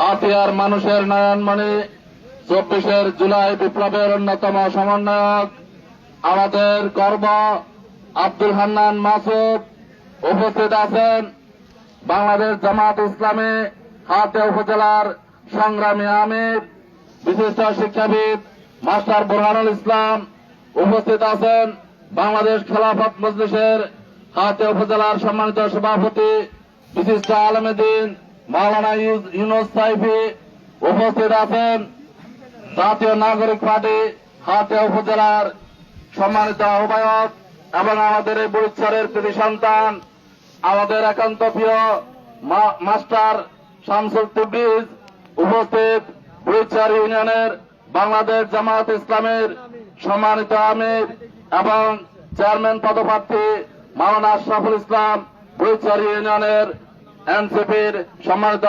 হাতিয়ার মানুষের নয়নমণি, চব্বিশের জুলাই বিপ্লবের অন্যতম সমন্বয়ক। আমাদের গর্ব, আব্দুল হান্নান মাসুদ উপস্থিত আছেন। বাংলাদেশ জামাত ইসলামী হাতিয়া উপজেলার সংগ্রামী আমির, বিশিষ্ট শিক্ষাবিদ মাস্টার বুরহানুল ইসলাম উপস্থিত আছেন। বাংলাদেশ খেলাফত মজলিসের হাতিয়া উপজেলার সম্মানিত সভাপতি, বিশিষ্ট আলমেদিন মাওলানা ইউনুস সাইফি উপস্থিত আছেন। জাতীয় নাগরিক পার্টি হাতিয়া উপজেলার সম্মানিত আহ্বায়ক এবং আমাদের এই বরিচ্ছরের কৃতি সন্তান, আমাদের একান্ত প্রিয় মাস্টার শামসুল তুবিজ উপস্থিত বরিচ্ছর ইউনিয়নের বাংলাদেশ জামায়াত ইসলামের সম্মানিত আমির এবং চেয়ারম্যান পদপ্রার্থী মাওলানা আশরাফুল ইসলাম বরিচ্ছর ইউনিয়নের এনসিপির সম্মানিত